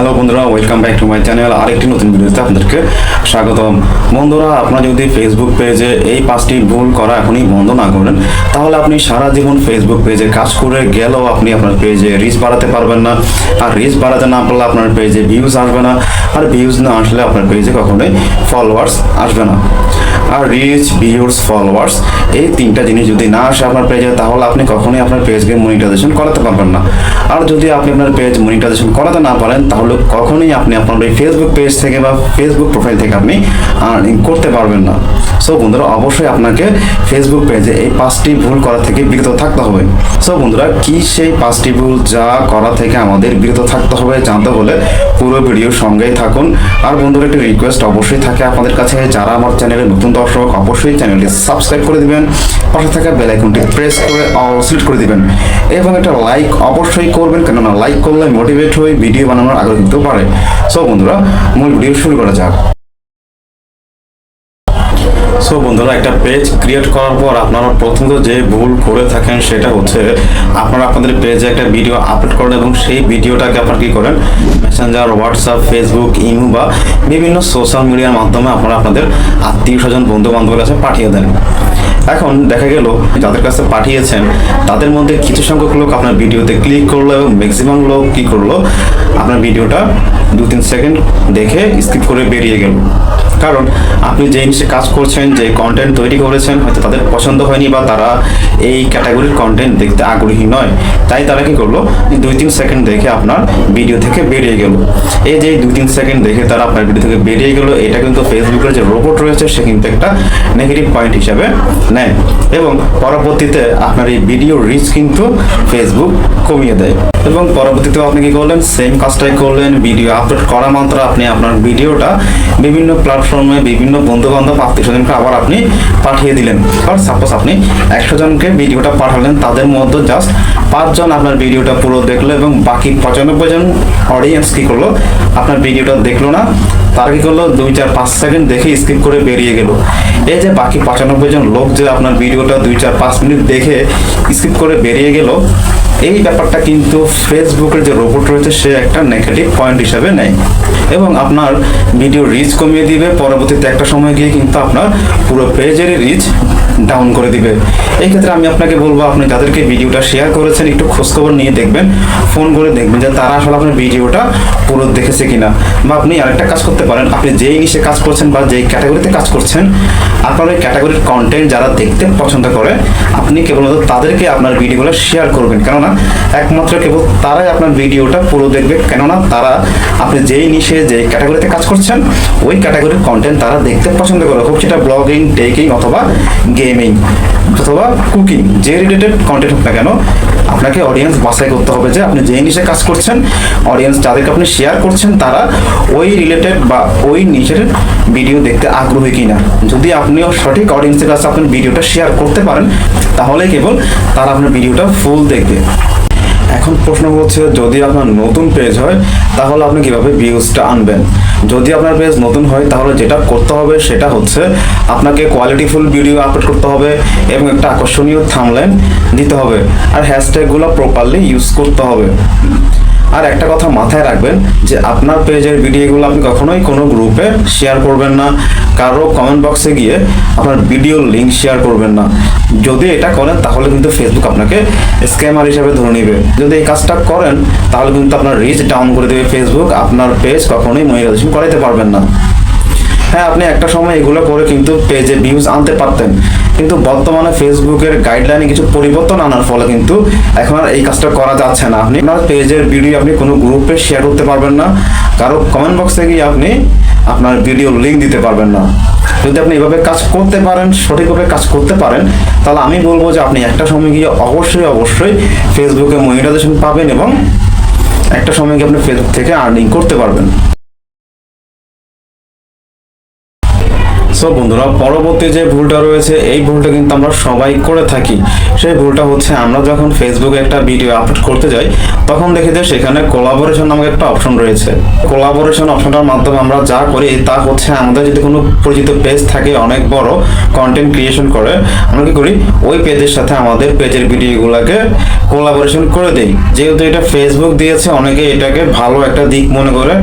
Hello বন্ধুরা welcome back to my channel আরেকটি নতুন ভিডিওতে আপনাদেরকে স্বাগতম। বন্ধুরা, আপনারা যদি ফেসবুক পেজে এই পাঁচটি ভুল করা এখনই বন্ধ না করেন, তাহলে আপনি সারা জীবন ফেসবুক পেজে কাজ করে গেলেও আপনি আপনার পেজে রিচ বাড়াতে পারবেন না। আর রিচ বাড়াতে না পারলে আপনার পেজে ভিউজ আসবে না। আর ভিউজ না আসলে আপনার পেজে কখনোই ফলোয়ার্স আসবে না। আর রিচ ভিউজ ফলোয়ার্স এই তিনটা জিনিস যদি না আসে আপনার পেজে তাহলে আপনি কখনোই আপনার পেজকে মনিটাইজেশন করাতে পারবেন না। আর যদি আপনি আপনার পেজ মনিটাইজেশন করাতে না পারেন, তাহলে কখনোই আপনি আপনার এই ফেসবুক পেজ থেকে বা ফেসবুক প্রোফাইল থেকে আপনি আর্নিং করতে পারবেন না। সো বন্ধুরা, অবশ্যই আপনাকে ফেসবুক পেজে এই পাঁচটি ভুল করা থেকে বিরত থাকতে হবে। সো বন্ধুরা, কি সেই পাঁচটি ভুল যা করা থেকে আমাদের বিরত থাকতে হবে, জানতে হলে পুরো ভিডিওর সঙ্গেই থাকুন। আর বন্ধুরা, একটি রিকোয়েস্ট অবশ্যই থাকে আপনাদের কাছে। যারা আমার চ্যানেলে নতুন দর্শক, অবশ্যই চ্যানেলটি সাবস্ক্রাইব করে দিবেন। পাশে থাকা বেল আইকনটি প্রেস করে অল সিলেক্ট করে দিবেন। এবং একটা লাইক অবশ্যই করবেন, কেননা লাইক করলে মোটিভেট হয়ে ভিডিও বানানোর আগ্রহ কিন্তু পারে সো বন্ধুরা, মূল ভিডিও শুরু করা যাক। সো বন্ধুরা, একটা পেজ ক্রিয়েট করার পর আপনারা প্রথমত যে ভুল করে থাকেন সেটা হচ্ছে আপনারা আপনাদের পেজে একটা ভিডিও আপলোড করেন এবং সেই ভিডিওটাকে আপনারা কি করেন? মেসেঞ্জার হোয়াটসঅ্যাপ ফেসবুক ইমো বা বিভিন্ন সোশ্যাল মিডিয়ার মাধ্যমে আপনারা আপনাদের আত্মীয় স্বজন বন্ধু বান্ধবের কাছে পাঠিয়ে দেন। এখন দেখা গেল, যাদের কাছে পাঠিয়েছেন, তাদের মধ্যে কিছু সংখ্যক লোক আপনার ভিডিওতে ক্লিক করল এবং ম্যাক্সিমাম লোক কি করল? আপনার ভিডিওটা দু তিন সেকেন্ড দেখে স্কিপ করে বেরিয়ে গেল। কারণ আপনি যে জিনিসে কাজ করছেন, যে কন্টেন্ট তৈরি করেছেন, হয়তো তাদের পছন্দ হয়নি বা তারা এই ক্যাটাগরির কন্টেন্ট দেখতে আগ্রহী নয়। তাই তারা কি করল? দুই তিন সেকেন্ড দেখে আপনার ভিডিও থেকে বেরিয়ে গেল। এই যে দুই তিন সেকেন্ড দেখে তারা আপনার ভিডিও থেকে বেরিয়ে গেল, এটা কিন্তু ফেসবুকের যে রোবট রয়েছে, সে কিন্তু একটা নেগেটিভ পয়েন্ট হিসাবে নেয়। এবং পরবর্তীতে আপনার এই ভিডিও রিচ কিন্তু ফেসবুক কমিয়ে দেয়। এবং পরবর্তীতে আপনি কি করলেন? সেম কাজটাই করলেন ভিডিও আপলোড করা মাত্র আপনি আপনার ভিডিওটা বিভিন্ন প্ল্যাটফর্মে বিভিন্ন বন্ধু বান্ধব আত্মীয় স্বজনকে আবার আপনি পাঠিয়ে দিলেন। আর সাপোজ আপনি একশো জনকে ভিডিওটা পাঠালেন, তাদের মধ্যে জাস্ট পাঁচজন আপনার ভিডিওটা পুরো দেখল এবং বাকি পঁচানব্বই জন অডিয়েন্স কী করল? আপনার ভিডিওটা দেখল না, তারা কী করল? দুই চার পাঁচ সেকেন্ড দেখে স্কিপ করে বেরিয়ে গেল। এই যে বাকি পঁচানব্বই জন লোক যে আপনার ভিডিওটা দুই চার পাঁচ মিনিট দেখে স্কিপ করে বেরিয়ে গেল এই ব্যাপারটা কিন্তু ফেসবুকের যে রোবট রয়েছে, সে একটা নেগেটিভ পয়েন্ট হিসাবে নেয়। এবং আপনার ভিডিও রিচ কমিয়ে দিবে, পরবর্তীতে একটা সময় গিয়ে কিন্তু আপনার পুরো পেজেরই রিচ ডাউন করে দিবে। এই ক্ষেত্রে আমি আপনাকে বলব, আপনি যাদেরকে ভিডিওটা শেয়ার করেছেন, একটু খোঁজখবর নিয়ে দেখবেন ফোন করে দেখবেন যে তারা আসলে আপনার ভিডিওটা পুরো দেখেছে কিনা। বা আপনি আরেকটা কাজ করতে পারেন, আপনি যেই নিশে কাজ করছেন বা যেই ক্যাটাগরিতে কাজ করছেন, আপনার ওই ক্যাটাগরির কন্টেন্ট যারা দেখতে পছন্দ করে, আপনি কেবলমাত্র তাদেরকে আপনার ভিডিওগুলো শেয়ার করবেন। কেননা একমাত্র কেবল তারাই আপনার ভিডিওটা পুরো দেখবে। কেননা তারা আপনি যেই নিশে যে ক্যাটাগরিতে কাজ করছেন, ওই ক্যাটাগরির কন্টেন্ট তারা দেখতে পছন্দ করে। হোক সেটা ব্লগিং টেকিং অথবা গেমিং অথবা কুকিং যে রিলেটেড কন্টেন্ট হোক না কেন, আপনাকে অডিয়েন্স বাছাই করতে হবে যে আপনি যেই নিশে কাজ করছেন অডিয়েন্স যাদেরকে আপনি শেয়ার করছেন, তারা ওই রিলেটেড বা ওই নিচের ভিডিও দেখতে আগ্রহী কিনা। যদি আপনিও সঠিক অডিয়েন্সের কাছে আপনার ভিডিওটা শেয়ার করতে পারেন তাহলে কেবল তারা আপনার ভিডিওটা ফুল দেখবে। এখন প্রশ্ন হচ্ছে, যদি আপনার নতুন পেজ হয়, তাহলে আপনি কীভাবে ভিউজটা আনবেন? যদি আপনার পেজ নতুন হয়, তাহলে যেটা করতে হবে, সেটা হচ্ছে আপনাকে কোয়ালিটিফুল ভিডিও আপলোড করতে হবে এবং একটা আকর্ষণীয় থামলাইন দিতে হবে। আর হ্যাশট্যাগুলো প্রপারলি ইউজ করতে হবে। আর একটা কথা মাথায় রাখবেন যে আপনার পেজের ভিডিওগুলো আপনি কখনোই কোনো গ্রুপে শেয়ার করবেন না। কারও কমেন্ট বক্সে গিয়ে আপনার ভিডিও লিঙ্ক শেয়ার করবেন না। যদি এটা করেন, তাহলে কিন্তু ফেসবুক আপনাকে স্ক্যামার হিসাবে ধরে নেবে। যদি এই কাজটা করেন, তাহলে কিন্তু আপনার রিচ ডাউন করে দেবে ফেসবুক আপনার পেজ কখনোই মনিটাইজেশন করাইতে পারবেন না। হ্যাঁ আপনি একটা সময় এগুলো করে কিন্তু পেজে ভিউজ আনতে পারতেন। কিন্তু বর্তমানে ফেসবুকের গাইডলাইনে কিছু পরিবর্তন আনার ফলে কিন্তু এখন আর এই কাজটা করা যাচ্ছে না। আপনি আপনার পেজের ভিডিও আপনি কোনো গ্রুপে শেয়ার করতে পারবেন না। কারও কমেন্ট বক্সে গিয়ে আপনি আপনার ভিডিও লিঙ্ক দিতে পারবেন না। যদি আপনি এভাবে কাজ করতে পারেন, সঠিকভাবে কাজ করতে পারেন, তাহলে আমি বলব যে আপনি একটা সময় গিয়ে অবশ্যই অবশ্যই ফেসবুকে মনিটাইজেশন পাবেন এবং একটা সময় গিয়ে আপনি ফেসবুক থেকে আর্নিং করতে পারবেন। সো বন্ধুরা, পরবর্তী যে ভুলটা রয়েছে, এই ভুলটা কিন্তু আমরা সবাই করে থাকি। সেই ভুলটা হচ্ছে, আমরা যখন ফেসবুকে একটা ভিডিও আপলোড করতে যাই, তখন দেখি যে সেখানে কোলাবোরেশন নামক একটা অপশন রয়েছে। কোলাবোরেশন অপশনটার মাধ্যমে আমরা যা করি, তা হচ্ছে আমাদের যদি কোনো পরিচিত পেজ থাকে, অনেক বড় কন্টেন্ট ক্রিয়েশন করে, আমরা কি করি, ওই পেজের সাথে আমাদের পেজের ভিডিওগুলোকে কোলাবোরেশন করে দেই। যেহেতু এটা ফেসবুক দিয়েছে, অনেকে এটাকে ভালো একটা দিক মনে করে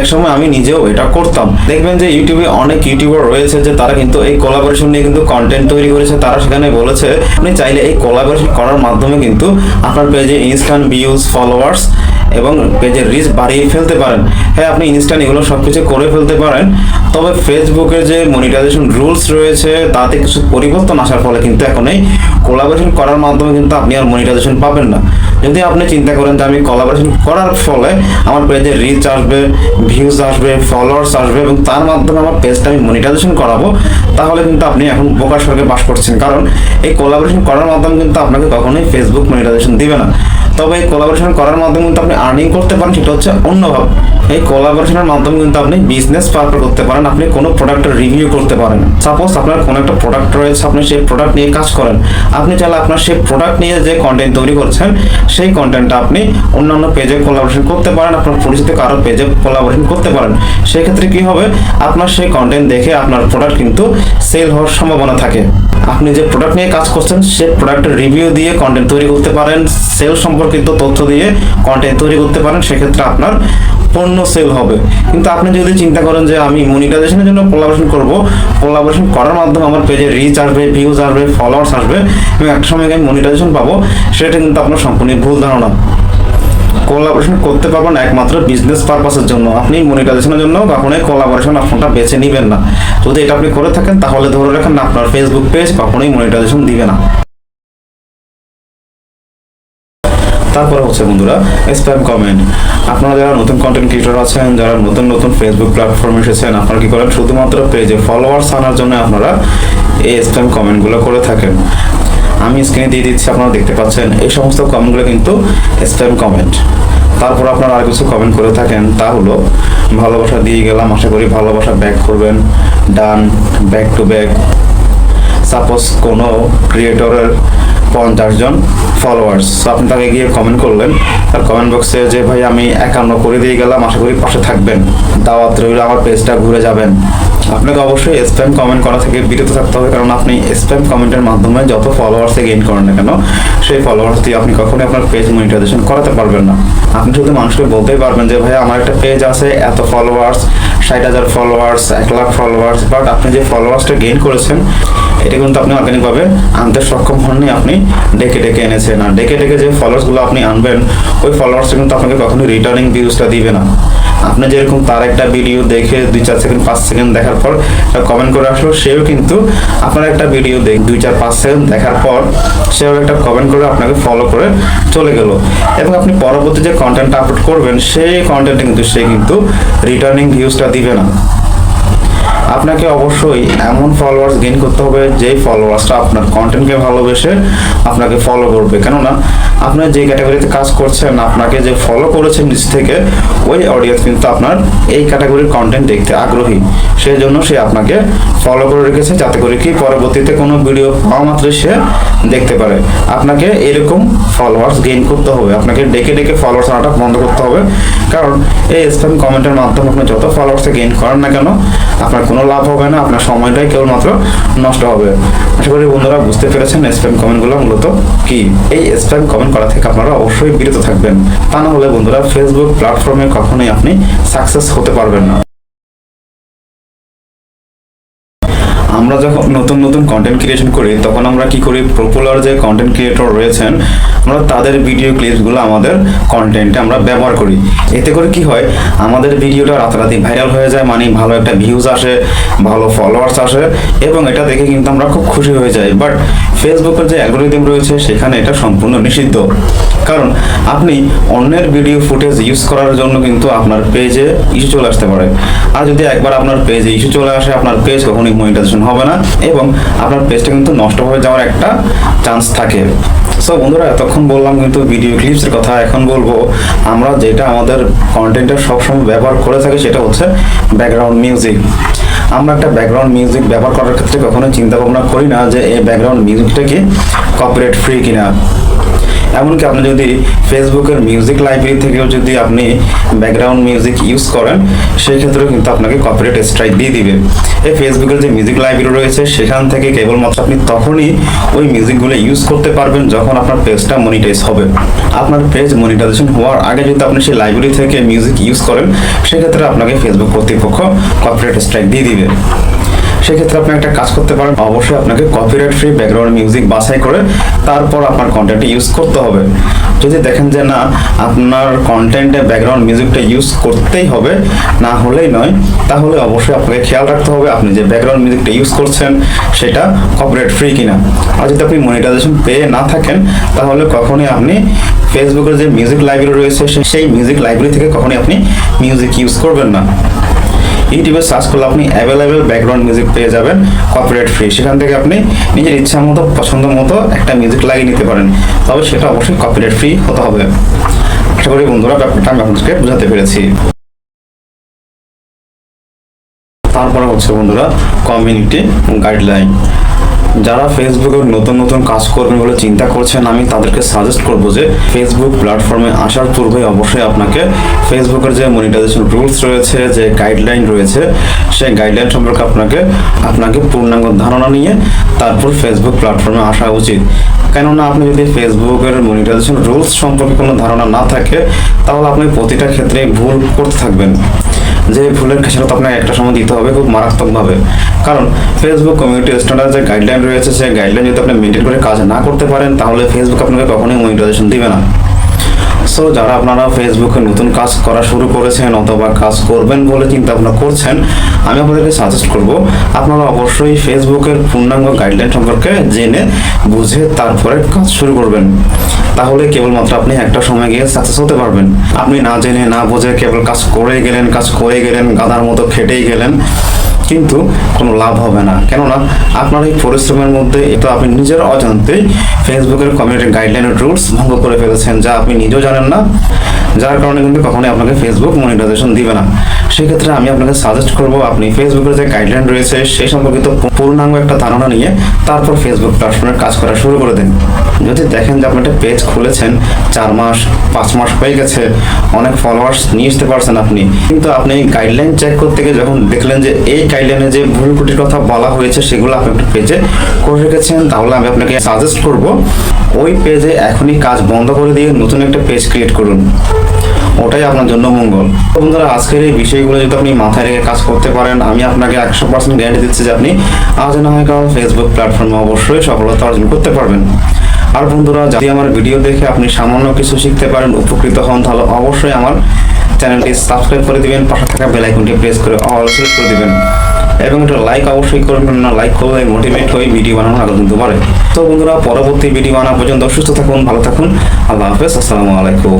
এক সময় আমি নিজেও এটা করতাম। দেখবেন যে ইউটিউবে অনেক ইউটিউবার রয়েছে যে তারা কিন্তু এই কোলাবোরেশন নিয়ে কিন্তু কন্টেন্ট তৈরি করেছে। তারা সেখানে বলেছে, আপনি চাইলে এই কোলাবোরেশন করার মাধ্যমে কিন্তু আপনার পেজে ইনস্ট্যান্ট ভিউজ ফলোয়ার্স এবং পেজের রিচ বাড়িয়ে ফেলতে পারেন। হ্যাঁ আপনি ইনস্ট্যান্ট এগুলো সব কিছু করে ফেলতে পারেন। তবে ফেসবুকের যে মনিটাইজেশন রুলস রয়েছে, তাতে কিছু পরিবর্তন আসার ফলে কিন্তু এখন এই কোলাবোরেশন করার মাধ্যমে কিন্তু আপনি আর মনিটাইজেশন পাবেন না। যদি আপনি চিন্তা করেন যে আমি কোলাবোরেশন করার ফলে আমার পেজে রিচ আসবে ভিউজ আসবে ফলোয়ার্স আসবে এবং তার মাধ্যমে আমার পেজটা আমি মনিটাইজেশন করাবো, তাহলে কিন্তু আপনি এখন বোকার স্বর্গে বাস করছেন। কারণ এই কোলাবোরেশন করার মাধ্যমে কিন্তু আপনাকে কখনোই ফেসবুক মনিটাইজেশন দিবে না। তবে এই কোলাবোরেশন করার মাধ্যমে কিন্তু আপনি আর্নিং করতে পারেন, সেটা হচ্ছে অন্যভাবে এই কোলাবোরেশনের মাধ্যমে কিন্তু আপনি বিজনেস পারপাস করতে পারেন, আপনি কোনো প্রোডাক্টের রিভিউ করতে পারেন। সাপোজ আপনার কোনো একটা প্রোডাক্ট রয়েছে, আপনি সেই প্রোডাক্ট নিয়ে কাজ করেন। আপনি চাইলে আপনার সেই প্রোডাক্ট নিয়ে যে কন্টেন্ট তৈরি করছেন, সেই কন্টেন্টটা আপনি অন্যান্য পেজে কোলাবোরেশন করতে পারেন, আপনার পরিচিত কারও পেজে কোলাবোরেশন করতে পারেন। সেক্ষেত্রে কি হবে? আপনার সেই কন্টেন্ট দেখে আপনার প্রোডাক্ট কিন্তু সেল হওয়ার সম্ভাবনা থাকে। আপনি যে প্রোডাক্ট নিয়ে কাজ করছেন, সে প্রোডাক্টের রিভিউ দিয়ে কন্টেন্ট তৈরি করতে পারেন সেল সম্পর্কিত তথ্য দিয়ে কন্টেন্ট তৈরি করতে পারেন, সেক্ষেত্রে আপনার পণ্য সেল হবে। কিন্তু আপনি যদি চিন্তা করেন যে আমি মনিটাইজেশনের জন্য কোলাবোরেশন করব কোলাবোরেশন করার মাধ্যমে আমার পেজে রিচ আসবে ভিউজ আসবে ফলোয়ার্স আসবে, এবং একটা সময় আমি মনিটাইজেশন পাবো, সেটা কিন্তু আপনার সম্পূর্ণ ভুল ধারণা। কোলাবোরেশন করতে পারবেন একমাত্র বিজনেস পারপাসের জন্য। আপনি মনিটাইজেশনের জন্য কখনোই কোলাবোরেশন অপশনটা বেছে নেবেন না। যদি এটা আপনি করে থাকেন, তাহলে ধরে রাখেন আপনার ফেসবুক পেজ কখনোই মনিটাইজেশন দিবে না। তারপরে হচ্ছে বন্ধুরা স্প্যাম কমেন্ট আপনারা যারা নতুন কন্টেন্ট ক্রিয়েটর আছেন, যারা নতুন নতুন ফেসবুক প্ল্যাটফর্মে এসেছেন, আপনারা কি করেন? শুধুমাত্র পেজে ফলোয়ার্স আনার জন্য আপনারা এই স্প্যাম কমেন্টগুলো করে থাকেন। আমি স্ক্রিনে দিয়ে দিচ্ছি, আপনারা দেখতে পাচ্ছেন। এই সমস্ত কমেন্টগুলো কিন্তু স্প্যাম কমেন্ট তারপর আপনারা আর কিছু কমেন্ট করে থাকেন, তা হলো, ভালোবাসা দিয়ে গেলাম, আশা করি ভালোবাসা ব্যাক করবেন। Done back to back suppose কোনো ক্রিয়েটরের পঞ্চাশ জন ফলোয়ার্স আপনি তাকে গিয়ে কমেন্ট করলেন। তার কমেন্ট বক্সে যে, ভাই, আমি একান্ন করে দিয়ে গেলাম, আশা করি পাশে থাকবেন। দাওয়াত রইল, আমার পেজটা ঘুরে যাবেন। আপনাকে অবশ্যই স্প্যাম কমেন্ট করা থেকে বিরত থাকতে হবে, কারণ আপনি স্প্যাম কমেন্টের মাধ্যমে যত ফলোয়ার্সে গেইন করেন না কেন, সেই ফলোয়ার্স দিয়ে আপনি কখনোই আপনার পেজ মনিটাইজেশন করাতে পারবেন না। আপনি শুধু মানুষকে বলতেই পারবেন যে, ভাই, আমার একটা পেজ আছে, এত ফলোয়ার্স ষাট হাজার ফলোয়ার্স এক লাখ ফলোয়ার্স বাট আপনি যে ফলোয়ার্সটা গেইন করেছেন, এটা কিন্তু আপনি অর্গানিকভাবে আনতে সক্ষম হননি, আপনি ডেকে ডেকে এনেছেন। আর ডেকে ডেকে যে ফলোয়ার্সগুলো আপনি আনবেন, ওই ফলোয়ার্সটা কিন্তু আপনাকে কখনোই রিটার্নিং ভিউজটা দিবে না। আপনি যেরকম তার একটা ভিডিও দেখে দুই চার সেকেন্ড পাঁচ সেকেন্ড দেখার পর কমেন্ট করে আসলো, সেও কিন্তু আপনার একটা ভিডিও দেখ, দুই চার, পাঁচ সেকেন্ড দেখার পর সেও একটা কমেন্ট করে আপনাকে ফলো করে চলে গেল। এবং আপনি পরবর্তী যে কন্টেন্ট আপলোড করবেন, সেই কন্টেন্ট কিন্তু সে কিন্তু রিটার্নিং ভিউজটা দিবে না। আপনাকে অবশ্যই এমন ফলোয়ার্স গেইন করতে হবে যেই ফলোয়ার্সটা আপনার কন্টেন্টকে ভালোবেসে আপনাকে ফলো করবে। কেননা আপনার যে ক্যাটাগরিতে কাজ করছেন, আপনাকে যে ফলো করেছেন নিচ থেকে, ওই অডিয়েন্স কিন্তু আপনার এই ক্যাটাগরির কন্টেন্ট দেখতে আগ্রহী। সেই জন্য সে আপনাকে ফলো করে রেখেছে যাতে করে কি পরবর্তীতে কোনো ভিডিও পাওয়া মাত্র সে দেখতে পারে। আপনাকে এরকম ফলোয়ার্স গেইন করতে হবে। আপনাকে ডেকে ডেকে ফলোয়ার্স আনাটা বন্ধ করতে হবে। কারণ, এই স্প্যাম কমেন্টের মাধ্যমে আপনি যত ফলোয়ার্সে গেইন করেন না কেন, আপনার কোনো লাভ হবে না, আপনার সময়টাই কেবলমাত্র নষ্ট হবে। আশা করি বন্ধুরা বুঝতে পেরেছেন স্প্যাম কমেন্টগুলো মূলত কি? এই স্প্যাম কমেন্ট করা থেকে আপনারা অবশ্যই বিরত থাকবেন। তা না হলে বন্ধুরা ফেসবুক প্ল্যাটফর্মে কখনোই আপনি সাকসেস হতে পারবেন না। আমরা যখন নতুন নতুন কন্টেন্ট ক্রিয়েশন করি, তখন আমরা কি করি? পপুলার যে কন্টেন্ট ক্রিয়েটর রয়েছেন, আমরা তাদের ভিডিও ক্লিপসগুলো আমাদের কন্টেন্টে আমরা ব্যবহার করি। এতে করে কি হয়? আমাদের ভিডিওটা রাতারাতি ভাইরাল হয়ে যায় মানে ভালো একটা ভিউজ আসে, ভালো ফলোয়ার্স আসে, এবং এটা দেখে কিন্তু আমরা খুব খুশি হয়ে যাই। বাট ফেসবুকের যে অ্যালগোরিদম রয়েছে, সেখানে এটা সম্পূর্ণ নিষিদ্ধ। কারণ আপনি অন্যের ভিডিও ফুটেজ ইউজ করার জন্য কিন্তু আপনার পেজে ইস্যু চলে আসতে পারে। আর যদি একবার আপনার পেজে ইস্যু চলে আসে, আপনার পেজ কখনোই মনিটাইজেশন হবে না এবং আপনার পেজটা কিন্তু নষ্ট হয়ে যাওয়ার একটা চান্স থাকে। সো বন্ধুরা, এতক্ষণ বললাম কিন্তু ভিডিও ক্লিপসের কথা। এখন বলব, আমরা যেটা আমাদের কন্টেন্টের সবসময় ব্যবহার করে থাকি, সেটা হচ্ছে ব্যাকগ্রাউন্ড মিউজিক আমরা একটা ব্যাকগ্রাউন্ড মিউজিক ব্যবহার করার ক্ষেত্রে কখনো চিন্তা ভাবনা করি না যে এই ব্যাকগ্রাউন্ড মিউজিকটাকে কপিরাইট ফ্রি কিনা। এমনকি আপনি যদি ফেসবুকের মিউজিক লাইব্রেরি থেকেও যদি আপনি ব্যাকগ্রাউন্ড মিউজিক ইউজ করেন সেই ক্ষেত্রেও কিন্তু আপনাকে কপিরাইট স্ট্রাইক দিয়ে দিবে। এই ফেসবুকের যে মিউজিক লাইব্রেরি রয়েছে, সেখান থেকে কেবলমাত্র আপনি তখনই ওই মিউজিকগুলো ইউজ করতে পারবেন যখন আপনার পেজটা মনিটাইজ হবে। আপনার পেজ মনিটাইজেশন হওয়ার আগে যদি আপনি সেই লাইব্রেরি থেকে মিউজিক ইউজ করেন, সেক্ষেত্রে আপনাকে ফেসবুক কর্তৃপক্ষ কপিরাইট স্ট্রাইক দিয়ে দিবে। সেক্ষেত্রে আপনি একটা কাজ করতে পারেন। অবশ্যই আপনাকে কপিরাইট ফ্রি ব্যাকগ্রাউন্ড মিউজিক বাছাই করে তারপর আপনার কন্টেন্টে ইউজ করতে হবে। যদি দেখেন যে না, আপনার কন্টেন্টে ব্যাকগ্রাউন্ড মিউজিকটা ইউজ করতেই হবে, না হলেই নয়, তাহলে অবশ্যই আপনাকে খেয়াল রাখতে হবে আপনি যে ব্যাকগ্রাউন্ড মিউজিকটা ইউজ করছেন, সেটা কপিরাইট ফ্রি কিনা। আর যদি আপনি মনিটাইজেশন পেয়ে না থাকেন, তাহলে কখনোই আপনি ফেসবুকের যে মিউজিক লাইব্রেরি রয়েছে সেই মিউজিক লাইব্রেরি থেকে কখনোই আপনি মিউজিক ইউজ করবেন না। ইউটিউবে সার্চ করলে আপনি অ্যাভেলেবেল ব্যাকগ্রাউন্ড মিউজিক পেয়ে যাবেন কপিরাইট ফ্রি সেখান থেকে আপনি নিজের ইচ্ছা মতো, পছন্দ মতো একটা মিউজিক লাগিয়ে নিতে পারেন। তবে সেটা অবশ্যই কপিরাইট ফ্রি হতে হবে। আশা করি বন্ধুরা, ব্যাপারটা আমি আপনাদেরকে বোঝাতে পেরেছি। তারপরে হচ্ছে বন্ধুরা কমিউনিটি গাইডলাইন যারা ফেসবুকে নতুন নতুন কাজ করবেন বলে চিন্তা করছেন, আমি তাদেরকে সাজেস্ট করব যে ফেসবুক প্ল্যাটফর্মে আসার পূর্বে অবশ্যই আপনাকে ফেসবুকের যে মনিটাইজেশন রুলস রয়েছে, যে গাইডলাইন রয়েছে, সেই গাইডলাইন সম্পর্কে আপনাকে আপনাকে পূর্ণাঙ্গ ধারণা নিয়ে তারপর ফেসবুক প্ল্যাটফর্মে আসা উচিত। কেননা আপনি যদি ফেসবুকের মনিটাইজেশন রুলস সম্পর্কে কোনো ধারণা না থাকে, তাহলে আপনি প্রতিটা ক্ষেত্রে ভুল করতে থাকবেন। যে ভুলের খেসারত আপনাকে একটা সময় দিতে হবে খুব মারাত্মকভাবে। কারণ ফেসবুক কমিউনিটি স্ট্যান্ডার্ড যে গাইডলাইন রয়েছে, সেই গাইডলাইন যদি আপনি মেনটেন করে কাজ না করতে পারেন, তাহলে ফেসবুক আপনাকে কখনোই মনিটাইজেশন দিবে না। সো যারা আপনারা ফেসবুকে নতুন কাজ করা শুরু করেছেন অথবা কাজ করবেন বলে চিন্তা ভাবনা করছেন, আমি আপনাদেরকে সাজেস্ট করব, আপনারা অবশ্যই ফেসবুকের পূর্ণাঙ্গ গাইডলাইন সম্পর্কে জেনে বুঝে তারপরে কাজ শুরু করবেন। তাহলে কেবলমাত্র আপনি একটা সময় গিয়ে সাকসেস হতে পারবেন। আপনি না জেনে, না বুঝে কেবল কাজ করে গেলেন, কাজ করে গেলেন গাদার মতো খেটেই গেলেন। কিন্তু কোনো লাভ হবে না। কেননা আপনার এই পরিশ্রমের মধ্যে এটা আপনি নিজের অজান্তেই ফেসবুকের কমিউনিটি গাইডলাইনের রুলস ভঙ্গ করে ফেলেছেন, যা আপনি নিজেও জানেন না, যার কারণে কিন্তু কখনোই আপনাকে ফেসবুক মনিটাইজেশন দিবে না। সেক্ষেত্রে আমি আপনাকে সাজেস্ট করব, আপনি ফেসবুকের যে গাইডলাইন রয়েছে, সেই সম্পর্কিত পূর্ণাঙ্গ একটা ধারণা নিয়ে তারপর ফেসবুক প্ল্যাটফর্মে কাজ করা শুরু করে দিন। যদি দেখেন যে আপনি একটা পেজ খুলেছেন, চার মাস, পাঁচ মাস হয়ে গেছে, অনেক ফলোয়ার্স নিয়ে আসতে পারছেন আপনি। কিন্তু আপনি গাইডলাইন চেক করতে গিয়ে যখন দেখলেন যে এই গাইডলাইনে যে ভুল ত্রুটির কথা বলা হয়েছে, সেগুলো আপনি একটা পেজে করে রেখেছেন, তাহলে আমি আপনাকে সাজেস্ট করব, ওই পেজে এখনই কাজ বন্ধ করে দিয়ে নতুন একটা পেজ ক্রিয়েট করুন। ওটাই আপনার জন্য মঙ্গল। বন্ধুরা, আজকের এই বিষয়গুলো যদি আপনি মাথায় রেখে কাজ করতে পারেন, আমি আপনাকে একশো পার্সেন্ট গ্যারান্টি দিচ্ছি যে আপনি আজ না হয় কারণ ফেসবুক প্ল্যাটফর্মে অবশ্যই সফলতা অর্জন করতে পারবেন। আর বন্ধুরা, যদি আমার ভিডিও দেখে আপনি সামান্য কিছু শিখতে পারেন, উপকৃত হন, তাহলে অবশ্যই আমার চ্যানেলটি সাবস্ক্রাইব করে দিবেন, পাশে থাকা বেল আইকনটি প্রেস করে অল করে দিবেন। এবং একটা লাইক অবশ্যই করবেন না লাইক করলে মোটিভেট হয়ে ভিডিও বানানো আরও কিন্তু পারে তো বন্ধুরা, পরবর্তী ভিডিও বানা পর্যন্ত সুস্থ থাকুন, ভালো থাকুন, আল্লাহ হাফেজ, আসসালামু আলাইকুম।